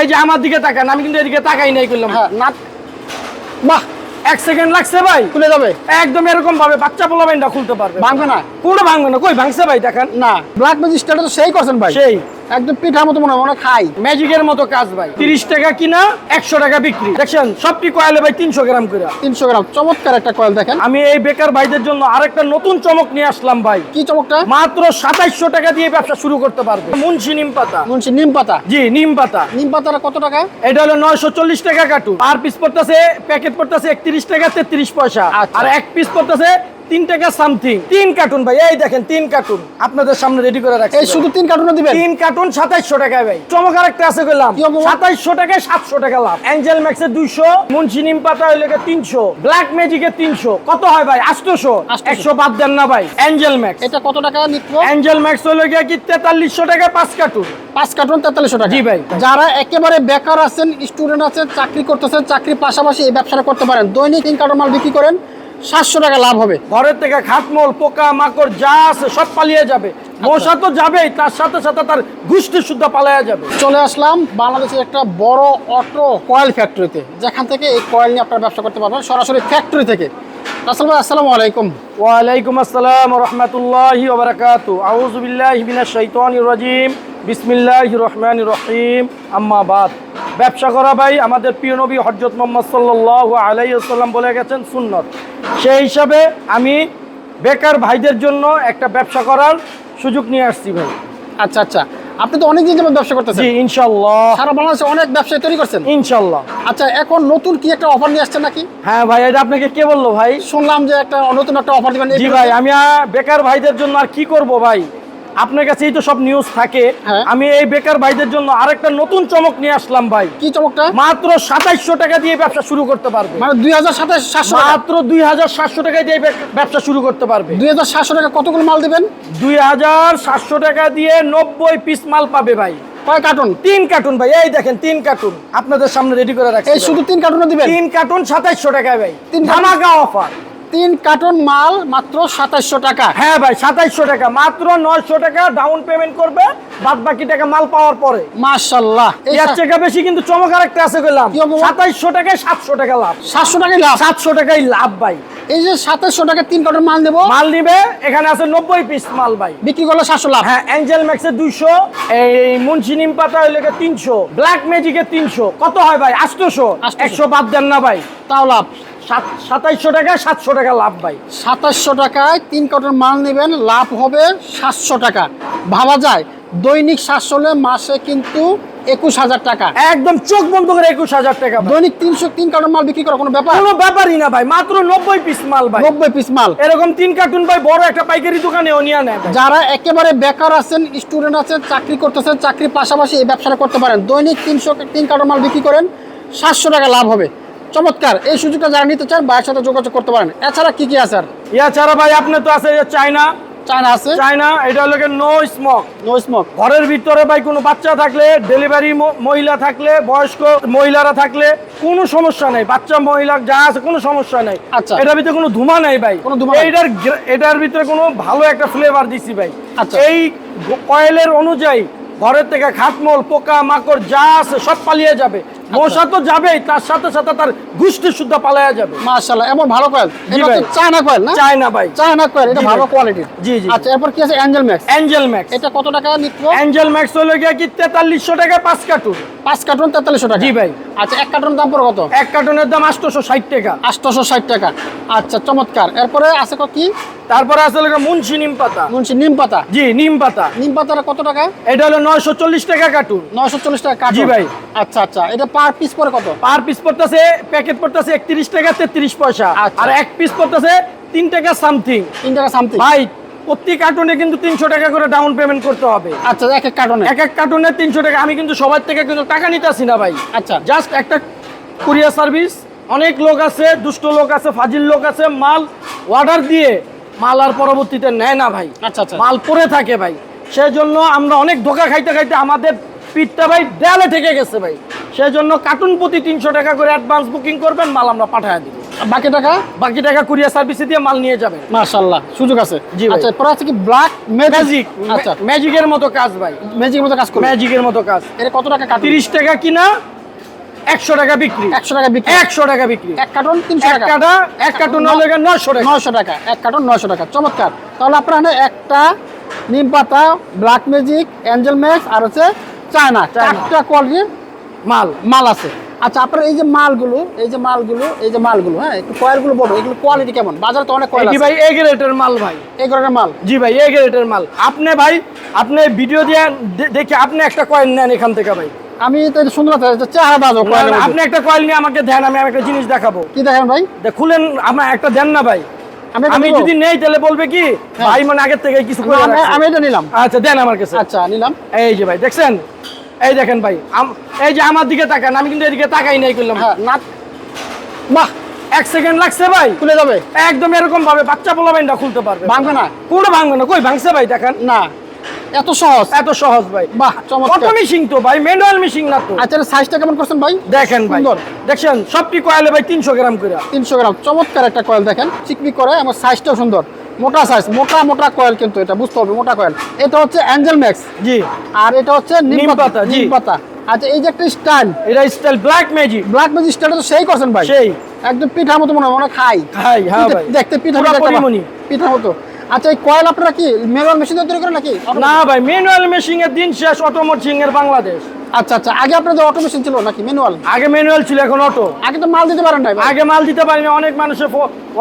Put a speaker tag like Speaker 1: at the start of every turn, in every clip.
Speaker 1: এই যে আমার দিকে তাকান আমি কিন্তু এদিকে তাকাই নাই করলাম
Speaker 2: হ্যাঁ না। বাহ
Speaker 1: এক সেকেন্ড লাগছে ভাই।
Speaker 2: খুলে যাবে।
Speaker 1: একদম এরকম ভাবে বাচ্চা পোলা বাইনটা খুলতে পারবে।
Speaker 2: ভাঙবে না।
Speaker 1: পুরো ভাঙবে না। কই ভাঙছে ভাই দেখেন।
Speaker 2: না। ব্ল্যাক ম্যাজিস্ট্রেট তো সেই করছেন ভাই।
Speaker 1: সেই।
Speaker 2: একদম পিঠার মতো মনে হয় মনে খাই।
Speaker 1: ম্যাজিকের মতো কাজ ভাই। তিরিশ টাকা কিনা একশো টাকা বিক্রি। দেখছেন সবটি কয়েলে ভাই তিনশো গ্রাম করে।
Speaker 2: তিনশো গ্রাম চমৎকার একটা কয়েল দেখেন।
Speaker 1: আমি এই বেকার ভাইদের জন্য আরেকটা নতুন চমক নিয়ে আসলাম ভাই।
Speaker 2: কি চমকটা?
Speaker 1: মাত্র সাতাইশশো টাকা দিয়ে ব্যবসা শুরু করতে পারবে। মুন্সি নিম পাতা।
Speaker 2: মুন্সি নিম পাতা?
Speaker 1: জি নিম পাতা।
Speaker 2: নিম পাতাটা কত টাকা?
Speaker 1: এটা হলো নয়শো চল্লিশ টাকা কাটু। আর পিস পড়তেছে প্যাকেট পড়তেছে একত্রিশ টাকা তেত্রিশ পয়সা।
Speaker 2: আচ্ছা।
Speaker 1: আর এক পিস পড়তেছে তিন টাকা সামথিং তিন কার্টুন ভাই এই দেখেন তিন কার্টুন আপনাদের সামনে রেডি করে রাখছি।
Speaker 2: এই শুধু তিন কার্টুনও দিবেন?
Speaker 1: তিন কার্টুন সাতাইশশো টাকায় ভাই। চমক আরেকটা আছে করলাম সাতাইশশো টাকায় সাতশো টাকা লাভ। অ্যাঞ্জেল ম্যাক্সের দুইশো মুন্সি নিম পাতা হইলে তিনশো। ব্ল্যাক ম্যাজিকের তিনশো। কত হয় ভাই?
Speaker 2: 800
Speaker 1: একশো বাদ দেন না ভাই। অ্যাঞ্জেল ম্যাক্স
Speaker 2: এটা কত টাকা নিত্য?
Speaker 1: অ্যাঞ্জেল ম্যাক্স হইলে গিয়ে কি তেতাল্লিশশো টাকায় পাঁচ কার্টুন
Speaker 2: পাঁচ কার্টুন তেতাল্লিশশো টাকা।
Speaker 1: জি ভাই।
Speaker 2: যারা একেবারে বেকার আছেন স্টুডেন্ট আছেন চাকরি করতেছেন চাকরির পাশাপাশি এই ব্যবসাটা করতে পারেন। দৈনিক তিন কার্টুন মাল বিক্রি করেন সাতশো টাকা লাভ হবে।
Speaker 1: ঘরের থেকে খাটমল পোকা মাকড় যা আছে সব পালিয়ে যাবে। মশা তো যাবেই তার সাথে সাথে তার গুষ্টি শুদ্ধ পালায়া যাবে।
Speaker 2: চলে আসলাম বাংলাদেশের একটা বড় অটো কয়েল ফ্যাক্টরিতে যেখান থেকে এই কয়েল নিয়ে আপনারা ব্যবসা করতে পারবেন সরাসরি ফ্যাক্টরি থেকে। রাসেল ভাই আসসালামু আলাইকুম।
Speaker 1: ওয়ালাইকুম আসসালাম রহমতুল্লাহি ওবরাকাত আউযু বিল্লাহি মিনাশ শাইতানির রাজিম। বিসমিল্লাহির রহমানির রহিম। আম্মাবাদ ব্যবসা করা ভাই আমাদের প্রিয় নবী হযরত মুহাম্মদ সাল্লাল্লাহু আলাইহি ওয়াসাল্লাম বলে গেছেন সুন্নত। সেই হিসাবে আমি বেকার ভাইদের জন্য একটা ব্যবসা করার সুযোগ নিয়ে আসছি ভাই।
Speaker 2: আচ্ছা আচ্ছা। আপনি তো অনেক দিন যাবত ব্যবসা করতেছেন।
Speaker 1: জি ইনশাল্লাহ
Speaker 2: সারা বাংলাদেশে অনেক ব্যবসায়ী তৈরি করছেন।
Speaker 1: ইনশাল্লাহ
Speaker 2: আচ্ছা এখন নতুন কি একটা অফার নিয়ে আসছে নাকি?
Speaker 1: হ্যাঁ ভাই এটা আপনাকে কে বলল ভাই?
Speaker 2: শুনলাম যে একটা নতুন একটা অফার দিবেন।
Speaker 1: জি ভাই আমি বেকার ভাইদের জন্য আর কি করব ভাই? আপনার কাছেই তো সব নিউজ থাকে।
Speaker 2: হ্যাঁ।
Speaker 1: আমি এই বেকার ভাইদের জন্য আরেকটা নতুন চমক নিয়ে আসলাম ভাই।
Speaker 2: কি চমকটা?
Speaker 1: মাত্র সাতাইশশো টাকা দিয়ে ব্যবসা শুরু করতে পারবে।
Speaker 2: মানে দুই হাজার টাকা?
Speaker 1: মাত্র দুই হাজার সাতশো টাকা দিয়ে ব্যবসা শুরু করতে পারবে।
Speaker 2: দুই হাজার সাতশো টাকা কতগুলো মাল দিবেন?
Speaker 1: দুই হাজার সাতশো টাকা দিয়ে নব্বই পিস মাল পাবে ভাই।
Speaker 2: কয় কার্টুন?
Speaker 1: তিন কার্টুন ভাই এই দেখেন তিন কার্টুন। আপনাদের সামনে রেডি করে রাখছি
Speaker 2: এই শুধু তিন কার্টুন দিবেন?
Speaker 1: তিন কার্টুন সাতাইশশো টাকায় ভাই।
Speaker 2: তিন?
Speaker 1: ধামাকা অফার
Speaker 2: তিন কার্টুন মাল মাত্র সাতাশশো টাকা।
Speaker 1: হ্যাঁ ভাই সাতাইশশো টাকা। মাত্র নয়শো টাকা ডাউন পেমেন্ট করবে বাদ বাকি টাকা মাল পাওয়ার পরে।
Speaker 2: মাশাল্লাহ।
Speaker 1: এর থেকে বেশি কিন্তু চমক আরেকটা আছে গেলাম সাতাইশশো টাকায় সাতশো টাকা লাভ।
Speaker 2: সাতশো টাকাই লাভ?
Speaker 1: সাতশো টাকাই লাভ ভাই।
Speaker 2: এই যে সাতাশশো টাকা তিন কার্টুন মাল নেব?
Speaker 1: মাল নিবে এখানে আছে নব্বই পিস মাল ভাই।
Speaker 2: বিক্রি করলে সাতশো লাভ?
Speaker 1: হ্যাঁ অ্যাঞ্জেল ম্যাক্সের দুইশো এই মুন্সি নিম পাতা হইলে তিনশো ব্ল্যাক ম্যাজিকের তিনশো। কত হয় ভাই? আটশোশো
Speaker 2: 800
Speaker 1: একশো বাদ দেন না ভাই।
Speaker 2: তাও লাভ।
Speaker 1: সাতাইশশো টাকা সাতশো টাকা লাভ ভাই।
Speaker 2: সাতাশশো টাকায় তিন কার্টুন মাল নেবেন লাভ হবে সাতশো টাকা। ভাবা যায় দৈনিক সাতশো মাসে কিন্তু একুশ হাজার টাকা।
Speaker 1: একদম চোখ বন্ধ করে একুশ হাজার টাকা
Speaker 2: দৈনিক তিনশো তিন কার্টুন মাল বিক্রি করা কোনো ব্যাপার?
Speaker 1: কোনো ব্যাপারই না ভাই মাত্র নব্বই পিস মাল ভাই।
Speaker 2: নব্বই পিস মাল।
Speaker 1: এরকম তিন কার্টুন ভাই বড় একটা পাইকারি দোকানেও নিয়ে নেয়
Speaker 2: যারা একেবারে বেকার আছেন স্টুডেন্ট আছেন চাকরি করতেছেন চাকরির পাশাপাশি এই ব্যবসাটা করতে পারেন দৈনিক তিনশো তিন কার্টন মাল বিক্রি করেন সাতশো টাকা লাভ হবে। চমৎকার এই সুযোগটা যারা নিতে চান ভাইয়ের সাথে যোগাযোগ করতে পারেন। এছাড়া কি কি আছে আর?
Speaker 1: ইয়া ছাড়া ভাই আপনার তো আছে চায়না।
Speaker 2: চায়না আছে?
Speaker 1: চায়না এটা হলো নো স্মোক
Speaker 2: নো স্মোক
Speaker 1: ঘরের ভিতরে ভাই কোনো বাচ্চা থাকলে ডেলিভারি মহিলা থাকলে বয়স্ক মহিলারা থাকলে কোনো সমস্যা নেই। বাচ্চা মহিলা যা আছে কোনো সমস্যা নেই।
Speaker 2: আচ্ছা।
Speaker 1: এটার ভিতরে কোনো ধুমা নেই ভাই।
Speaker 2: কোনো ধোঁয়া নাই।
Speaker 1: এইটার এটার ভিতরে কোনো ভালো একটা ফ্লেভার দিছি ভাই।
Speaker 2: আচ্ছা।
Speaker 1: এই কয়েলের অনুযায়ী ঘরের থেকে খাটমল পোকা মাকড় যা আছে সব পালিয়ে যাবে। মশা তো যাবেই তার সাথে সাথে তার গুষ্টি শুদ্ধ পালায়া যাবে।
Speaker 2: মাশাআল্লাহ এমন ভালো কয়েল এটা তো চায়না কয়েল না?
Speaker 1: চায়না ভাই।
Speaker 2: চায়না কয়েল এটা ভালো। কোয়ালিটির
Speaker 1: জি, জি।
Speaker 2: আচ্ছা এরপর কি আছে অ্যাঞ্জেল ম্যাক্স
Speaker 1: অ্যাঞ্জেল ম্যাক্স
Speaker 2: এটা কত টাকা নিত্য
Speaker 1: অ্যাঞ্জেল ম্যাক্স হলো গিয়ে কি তেতাল্লিশশো টাকা পাঁচ কার্টুন।
Speaker 2: পাঁচ কার্টুন তেতাল্লিশশো টাকা।
Speaker 1: জি ভাই।
Speaker 2: আচ্ছা এক কার্টুন দাম পড়ে কত?
Speaker 1: এক কার্টুনের দাম আটশোশো ষাট টাকা।
Speaker 2: আটশোশো ষাট টাকা। আচ্ছা চমৎকার। এরপরে আছে ক- কি?
Speaker 1: তারপরে আসলে মুন্সি নিম পাতা।
Speaker 2: মুন্সি নিম পাতা।
Speaker 1: জি নিম পাতা।
Speaker 2: নিম পাতাটা কত টাকা?
Speaker 1: এটা হলো নয়শো চল্লিশ টাকা কার্টুন।
Speaker 2: নয়শো চল্লিশ টাকা কার্টুন।
Speaker 1: জি ভাই।
Speaker 2: আচ্ছা আচ্ছা। এটা পার পিস পরে কত?
Speaker 1: পার পিস পড়তেছে প্যাকেট পড়তেছে একত্রিশ টাকা তেত্রিশ পয়সা।
Speaker 2: আচ্ছা।
Speaker 1: আর এক পিস পড়তেছে তিন টাকা সামথিং।
Speaker 2: তিন টাকা সামথিং।
Speaker 1: ভাই কার্টুনে কিন্তু তিনশো টাকা করে ডাউন পেমেন্ট করতে হবে।
Speaker 2: আচ্ছা এক এক কার্টুনে
Speaker 1: এক এক কার্টুনে তিনশো টাকা। আমি কিন্তু সবার থেকে কিন্তু টাকা নিতেছি না ভাই।
Speaker 2: আচ্ছা।
Speaker 1: জাস্ট একটা কুরিয়ার সার্ভিস অনেক লোক আছে দুষ্ট লোক আছে ফাজিল লোক আছে মাল অর্ডার দিয়ে মাল আর পরবর্তীতে নেয় না ভাই।
Speaker 2: আচ্ছা আচ্ছা।
Speaker 1: মাল পরে থাকে ভাই। সেই জন্য আমরা অনেক ধোকা খাইতে খাইতে আমাদের পিঠটা ভাই দেয়ালে ঠেকে গেছে ভাই। সেই জন্য কার্টুন প্রতি তিনশো টাকা করে অ্যাডভান্স বুকিং করবেন মাল আমরা পাঠিয়ে দিব।
Speaker 2: বাকি টাকা?
Speaker 1: বাকি টাকা কুরিয়ার সার্ভিসে দিয়ে মাল নিয়ে যাবেন
Speaker 2: মাশাআল্লাহ সুযোগ আছে।
Speaker 1: জি
Speaker 2: আচ্ছা পরে আছে কি ব্ল্যাক ম্যাজিক আচ্ছা।
Speaker 1: ম্যাজিকের মতো কাজ ভাই।
Speaker 2: ম্যাজিকের মতো কাজ করবে?
Speaker 1: ম্যাজিকের মতো কাজ।
Speaker 2: এটা কত টাকা কাটবে
Speaker 1: তিরিশ টাকা কিনা একশো টাকা বিক্রি।
Speaker 2: একশো টাকা বিক্রি।
Speaker 1: একশো টাকা বিক্রি।
Speaker 2: এক কার্টন তিনশো
Speaker 1: এক
Speaker 2: টাকা।
Speaker 1: কাটা এক কার্টুন নশো টাকা।
Speaker 2: নয়শো টাকা এক কার্টন নয়শো টাকা। চমৎকার। তাহলে আপনার একটা নিম পাতা ব্ল্যাক ম্যাজিক অ্যাঞ্জেল ম্যাক্স আর হচ্ছে চায়না।
Speaker 1: চায়না।
Speaker 2: চারটা কোয়ালিটির
Speaker 1: মাল
Speaker 2: মাল আছে। আচ্ছা আপনার এই যে মালগুলো এই যে মালগুলো এই যে মালগুলো হ্যাঁ একটু কয়েলগুলো বলো এগুলো কোয়ালিটি কেমন? বাজারে তো অনেক কয়েল আছে।
Speaker 1: ভাই এ গ্রেডের মাল ভাই।
Speaker 2: এই ধরনের মাল?
Speaker 1: জি ভাই এ গ্রেডের মাল। আপনি ভাই আপনি ভিডিও দিয়ে দেখে আপনি একটা কয়েন নেন এখান থেকে ভাই।
Speaker 2: আমি তো সুন্দর চেহারা বাজো কয়েলের
Speaker 1: আপনি একটা কয়েল নিয়ে আমাকে দেন আমি একটা জিনিস দেখাবো।
Speaker 2: কি দেখেন ভাই?
Speaker 1: খুলেন আমার একটা দেন না ভাই।
Speaker 2: আমি
Speaker 1: আমি যদি নেই তাহলে বলবে কি? ভাই মানে আগের থেকে কিছু।
Speaker 2: আমি এটা নিলাম।
Speaker 1: আচ্ছা দেন আমার কাছে।
Speaker 2: আচ্ছা নিলাম।
Speaker 1: এই যে ভাই দেখছেন? এই দেখেন ভাই এই যে আমার দিকে তাকান আমি কিন্তু এদিকে তাকাই নাই করলাম।
Speaker 2: হ্যাঁ না বাহ
Speaker 1: এক সেকেন্ড লাগছে ভাই।
Speaker 2: খুলে যাবে।
Speaker 1: একদম এরকম ভাবে বাচ্চা পোলা বাইনটা খুলতে পারবে।
Speaker 2: ভাঙবে না।
Speaker 1: কোনো ভাঙবে না? কই ভাঙছে ভাই দেখেন।
Speaker 2: না এত সহজ।
Speaker 1: এত সহজ ভাই।
Speaker 2: বাহ চমৎকার।
Speaker 1: কত মিশিং তো ভাই ম্যানুয়াল মিশিং না তো।
Speaker 2: আচ্ছা সাইজটা কেমন করছেন ভাই?
Speaker 1: দেখেন ভাই।
Speaker 2: সুন্দর।
Speaker 1: দেখছেন সবটি কয়েলে ভাই তিনশো গ্রাম করে।
Speaker 2: তিনশো গ্রাম চমৎকার একটা কয়েল দেখেন। চিকমিক করে আমার সাইজটাও সুন্দর। মোটা সাইজ মোটা মোটা কয়েল কিন্তু এটা বুঝতে হবে মোটা কয়েল এটা হচ্ছে অ্যাঞ্জেল ম্যাক্স
Speaker 1: জি।
Speaker 2: আর এটা হচ্ছে নিম পাতা। নিম পাতা। আচ্ছা এই যে একটা স্টাইল
Speaker 1: এটা style black magic
Speaker 2: black magic স্টাইলটা তো সেই করছেন ভাই।
Speaker 1: সেই।
Speaker 2: একদম পিঠার মতো মনে হয় মনে খাই।
Speaker 1: খাই হ্যাঁ
Speaker 2: পিঠা-
Speaker 1: ভাই।
Speaker 2: দেখতে পিঠা
Speaker 1: মতো
Speaker 2: পিঠা মতো। আচ্ছা এই কয়েল আপনারা কি ম্যানুয়াল মেশিন তৈরি করেন নাকি?
Speaker 1: না ভাই ম্যানুয়াল মেশিং এর দিন শেষ অটোমেশিং এর বাংলাদেশ।
Speaker 2: আচ্ছা আচ্ছা আগে আপনাদের অটো মেশিন ছিল নাকি ম্যানুয়াল
Speaker 1: আগে ম্যানুয়াল ছিল এখন অটো
Speaker 2: আগে তো মাল দিতে পারেন ভাই।
Speaker 1: আগে মাল দিতে পারিনি অনেক মানুষের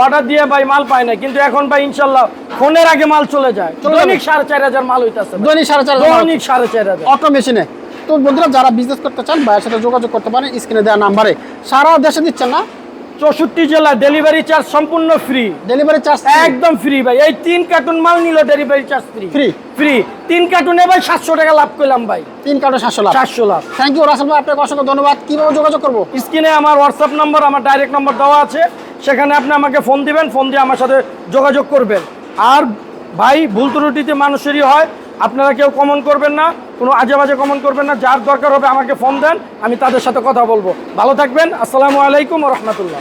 Speaker 1: অর্ডার দিয়ে ভাই মাল পায় না কিন্তু এখন ভাই ইনশাল্লাহ ফোনের আগে মাল চলে যায়। দৈনিক সাড়ে চার হাজার মাল হইতেছে
Speaker 2: দৈনিক সাড়ে চার হাজার
Speaker 1: দৈনিক সাড়ে চার হাজার।
Speaker 2: অটো মেশিনে তো বন্ধুরা যারা বিজনেস করতে চান ভাইয়ের সাথে যোগাযোগ করতে পারেন স্ক্রিনে দেওয়া নাম্বারে সারা দেশে দিচ্ছেন না
Speaker 1: চৌষট্টি জেলা ডেলিভারি চার্জ সম্পূর্ণ ফ্রি
Speaker 2: ডেলিভারি চার্জ
Speaker 1: একদম ফ্রি ভাই। এই তিন কার্টুন মাল নিল delivery charge free
Speaker 2: free
Speaker 1: free তিন কার্টুনে ভাই সাতশো টাকা লাভ করলাম ভাই।
Speaker 2: তিন কার্টুন সাতশো লাখ
Speaker 1: চারশো লাভ।
Speaker 2: থ্যাংক ইউ রাসেল ভাই। আপনাকে অসংখ্য ধন্যবাদ। কীভাবে যোগাযোগ করব?
Speaker 1: স্ক্রিনে আমার হোয়াটসঅ্যাপ নম্বর আমার ডাইরেক্ট নম্বর দেওয়া আছে। সেখানে আপনি আমাকে ফোন দিবেন ফোন দিয়ে আমার সাথে যোগাযোগ করবেন। আর ভাই ভুল ত্রুটিতে মানুষেরই হয়। আপনারা কেউ কমন করবেন না কোনো আজে বাজে কমন করবেন না। যার দরকার হবে আমাকে ফোন দেন আমি তাদের সাথে কথা বলব। ভালো থাকবেন। আসসালামু আলাইকুম রহমতুল্লাহ।